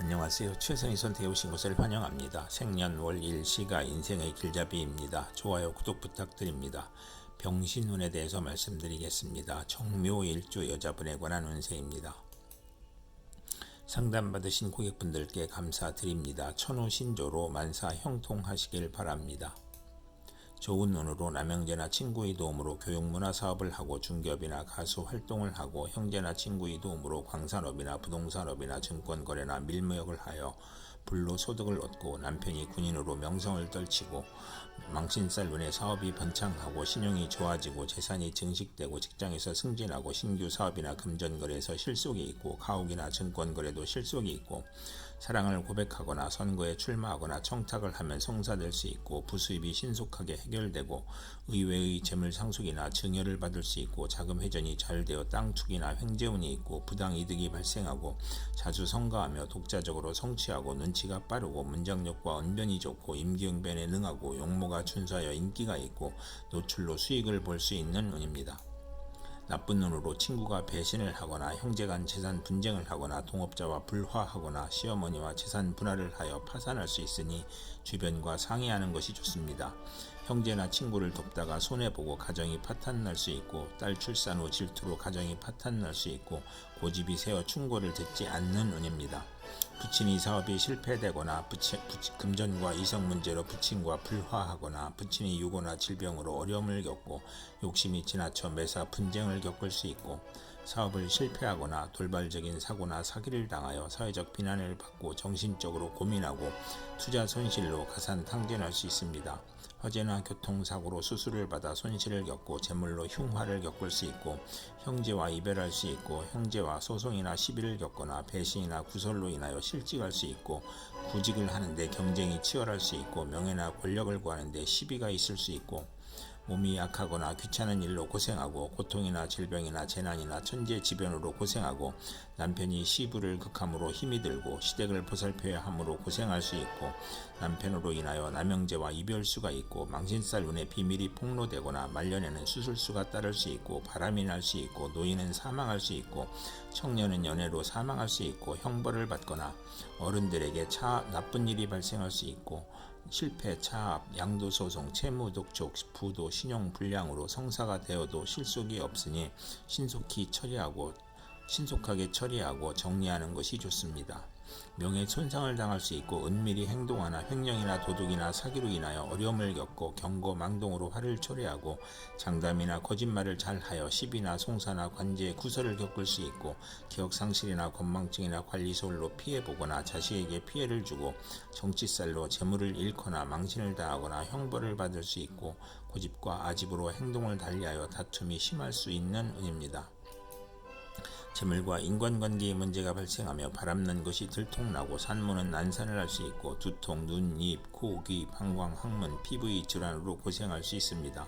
안녕하세요. 최선희 선택해 오신 것을 환영합니다. 생년월 일 시가 인생의 길잡이입니다. 좋아요, 구독 부탁드립니다. 병신운에 대해서 말씀드리겠습니다. 정묘일주 여자분에 관한 운세입니다. 상담받으신 고객분들께 감사드립니다. 천우신조로 만사 형통하시길 바랍니다. 좋은 눈으로 남형제나 친구의 도움으로 교육문화 사업을 하고 중개업이나 가수 활동을 하고 형제나 친구의 도움으로 광산업이나 부동산업이나 증권거래나 밀무역을 하여 불로 소득을 얻고 남편이 군인으로 명성을 떨치고 망신살 눈에 사업이 번창하고 신용이 좋아지고 재산이 증식되고 직장에서 승진하고 신규 사업이나 금전거래에서 실속이 있고 가옥이나 증권거래도 실속이 있고 사랑을 고백하거나 선거에 출마하거나 청탁을 하면 성사될 수 있고 부수입이 신속하게 해결되고 의외의 재물 상속이나 증여를 받을 수 있고 자금 회전이 잘 되어 땅 투기나 횡재운이 있고 부당 이득이 발생하고 자주 성가하며 독자적으로 성취하고 눈치 가 빠르고 문장력과 언변이 좋고 임기응변에 능하고 용모가 준수하여 인기가 있고 노출로 수익을 볼 수 있는 운입니다. 나쁜 눈으로 친구가 배신을 하거나 형제간 재산 분쟁을 하거나 동업자와 불화하거나 시어머니와 재산 분할을 하여 파산할 수 있으니 주변과 상의하는 것이 좋습니다. 형제나 친구를 돕다가 손해보고 가정이 파탄날 수 있고 딸 출산 후 질투로 가정이 파탄날 수 있고 고집이 세어 충고를 듣지 않는 운입니다. 부친이 사업이 실패되거나 부치, 부치, 금전과 이성 문제로 부친과 불화하거나 부친이 유고나 질병으로 어려움을 겪고 욕심이 지나쳐 매사 분쟁을 겪을 수 있고 사업을 실패하거나 돌발적인 사고나 사기를 당하여 사회적 비난을 받고 정신적으로 고민하고 투자 손실로 가산 탕진할 수 있습니다. 화재나 교통사고로 수술을 받아 손실을 겪고 재물로 흉화를 겪을 수 있고 형제와 이별할 수 있고 형제와 소송이나 시비를 겪거나 배신이나 구설로 인하여 실직할 수 있고 구직을 하는데 경쟁이 치열할 수 있고 명예나 권력을 구하는데 시비가 있을 수 있고 몸이 약하거나 귀찮은 일로 고생하고 고통이나 질병이나 재난이나 천재지변으로 고생하고 남편이 시부를 극함으로 힘이 들고 시댁을 보살펴야 함으로 고생할 수 있고 남편으로 인하여 남형제와 이별수가 있고 망신살 운에 비밀이 폭로되거나 말년에는 수술수가 따를 수 있고 바람이 날 수 있고 노인은 사망할 수 있고 청년은 연애로 사망할 수 있고 형벌을 받거나 어른들에게 차 나쁜 일이 발생할 수 있고 실패, 차압, 양도소송, 채무독촉, 부도, 신용불량으로 성사가 되어도 실속이 없으니 신속히 처리하고 신속하게 처리하고 정리하는 것이 좋습니다. 명예 손상을 당할 수 있고 은밀히 행동하나 횡령이나 도둑이나 사기로 인하여 어려움을 겪고 경고 망동으로 화를 초래하고 장담이나 거짓말을 잘하여 시비나 송사나 관제에 구설을 겪을 수 있고 기억 상실이나 건망증이나 관리 소홀로 피해 보거나 자식에게 피해를 주고 정치살로 재물을 잃거나 망신을 당하거나 형벌을 받을 수 있고 고집과 아집으로 행동을 달리하여 다툼이 심할 수 있는 운입니다. 재물과 인간관계의 문제가 발생하며 바람난 것이 들통나고 산모는 난산을 할 수 있고 두통, 눈, 입, 코, 귀, 방광, 항문, 피부의 질환으로 고생할 수 있습니다.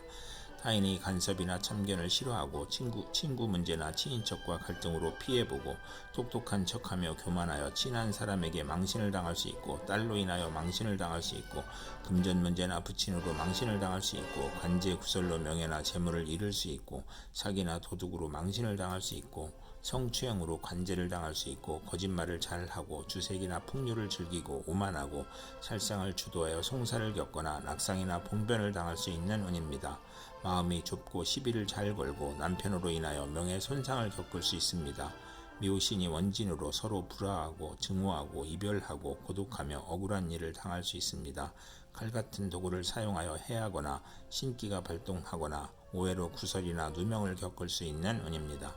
타인의 간섭이나 참견을 싫어하고 친구, 친구 문제나 친인척과 갈등으로 피해보고 똑똑한 척하며 교만하여 친한 사람에게 망신을 당할 수 있고 딸로 인하여 망신을 당할 수 있고 금전 문제나 부친으로 망신을 당할 수 있고 관제 구설로 명예나 재물을 잃을 수 있고 사기나 도둑으로 망신을 당할 수 있고 성추행으로 관제를 당할 수 있고 거짓말을 잘하고 주색이나 풍류를 즐기고 오만하고 살상을 주도하여 송사를 겪거나 낙상이나 봉변을 당할 수 있는 운입니다. 마음이 좁고 시비를 잘 걸고 남편으로 인하여 명예 손상을 겪을 수 있습니다. 미오신이 원진으로 서로 불화하고 증오하고 이별하고 고독하며 억울한 일을 당할 수 있습니다. 칼 같은 도구를 사용하여 해하거나 신기가 발동하거나 오해로 구설이나 누명을 겪을 수 있는 운입니다.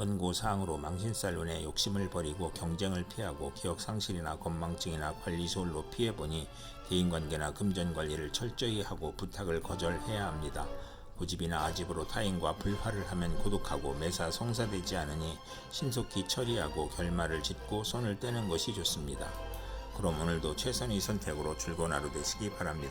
권고사항으로 망신살 눈에 욕심을 버리고 경쟁을 피하고 기억 상실이나 건망증이나 관리소홀로 피해보니 대인관계나 금전관리를 철저히 하고 부탁을 거절해야 합니다. 고집이나 아집으로 타인과 불화를 하면 고독하고 매사 성사되지 않으니 신속히 처리하고 결말을 짓고 손을 떼는 것이 좋습니다. 그럼 오늘도 최선의 선택으로 즐거운 하루 되시기 바랍니다.